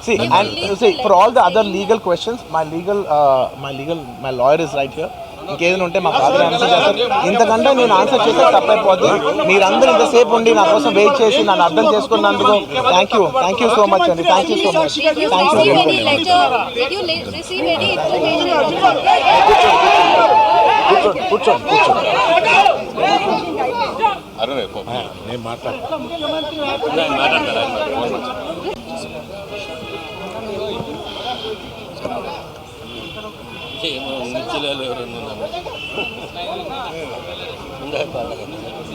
See, and you see, for all the other legal questions, my legal, uh, my legal, my lawyer is right here. ఇంకేదైనా ఉంటే మా father answer చేస్తారు ఇంతకంటే నేను answer చేస్తే తప్పైపోద్ది మీరందరూ ఇంతసేపు ఉండి నా కోసం వెయిట్ చేసి నన్ను అర్థం చేసుకున్నందుకు thank you thank you so much అండి thank you so much thank receive you any letter? Did you le- receive any information? కూర్చోండి కూర్చోండి కూర్చోండి నేను మాట్లాడతాను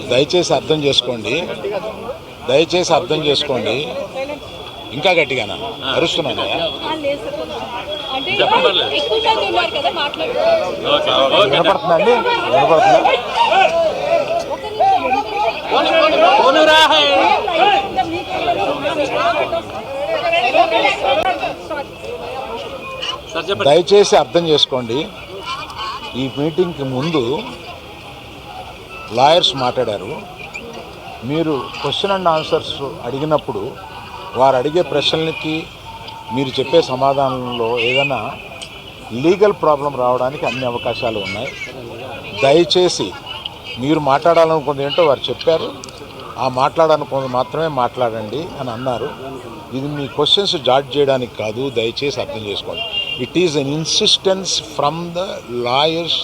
దయచేసి అర్థం చేసుకోండి. దయచేసి అర్థం చేసుకోండి. ఇంకా గట్టిగానా? అరుస్తున్నాను. ఆ, లేదు సార్. అంటే ఎక్కువ మంది ఉన్నారు కదా మాట్లాడుతున్నారు వినపడుతుందండి వినపడుతుందా దయచేసి అర్థం చేసుకోండి. ఈ మీటింగ్కి ముందు లాయర్స్ మాట్లాడారు. మీరు క్వశ్చన్ అండ్ ఆన్సర్స్ అడిగినప్పుడు వారు అడిగే ప్రశ్నలకి మీరు చెప్పే సమాధానంలో ఏదైనా లీగల్ ప్రాబ్లం రావడానికి అన్ని అవకాశాలు ఉన్నాయి. దయచేసి మీరు మాట్లాడాలనుకుంది ఏంటో వారు చెప్పారు. ఆ మాట్లాడాలనుకుంది మాత్రమే మాట్లాడండి అని అన్నారు. ఇది మీ క్వశ్చన్స్ జాడ్జ్ చేయడానికి కాదు దయచేసి అర్థం చేసుకోండి. It is an insistence from the lawyers